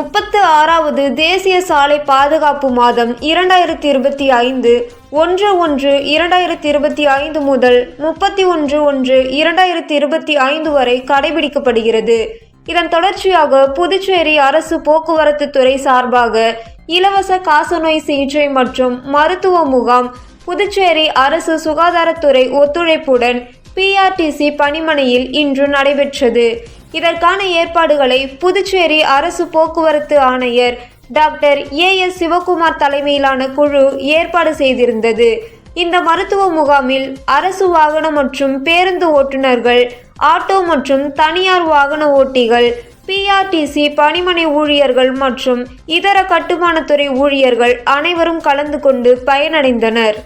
முப்பத்து ஆறாவது தேசிய சாலை பாதுகாப்பு மாதம் இரண்டாயிரத்தி இருபத்தி ஐந்து ஒன்று ஒன்று இரண்டாயிரத்தி இருபத்தி ஐந்து முதல் முப்பத்தி ஒன்று ஒன்று இரண்டாயிரத்தி இருபத்தி ஐந்து வரை கடைபிடிக்கப்படுகிறது. இதன் தொடர்ச்சியாக புதுச்சேரி அரசு போக்குவரத்து துறை சார்பாக இலவச காசநோய் சிகிச்சை மற்றும் மருத்துவ முகாம் புதுச்சேரி அரசு சுகாதாரத்துறை ஒத்துழைப்புடன் பிஆர்டிசி பணிமனையில் இன்று நடைபெற்றது. இதற்கான ஏற்பாடுகளை புதுச்சேரி அரசு போக்குவரத்து ஆணையர் டாக்டர் ஏ எஸ் சிவகுமார் தலைமையிலான குழு ஏற்பாடு செய்திருந்தது. இந்த மருத்துவ முகாமில் அரசு வாகனம் மற்றும் பேருந்து ஓட்டுநர்கள் ஆட்டோ மற்றும் தனியார் வாகன ஓட்டிகள் பிஆர்டிசி பணிமனை ஊழியர்கள் மற்றும் இதர கட்டுமானத்துறை ஊழியர்கள் அனைவரும் கலந்து கொண்டு பயனடைந்தனர்.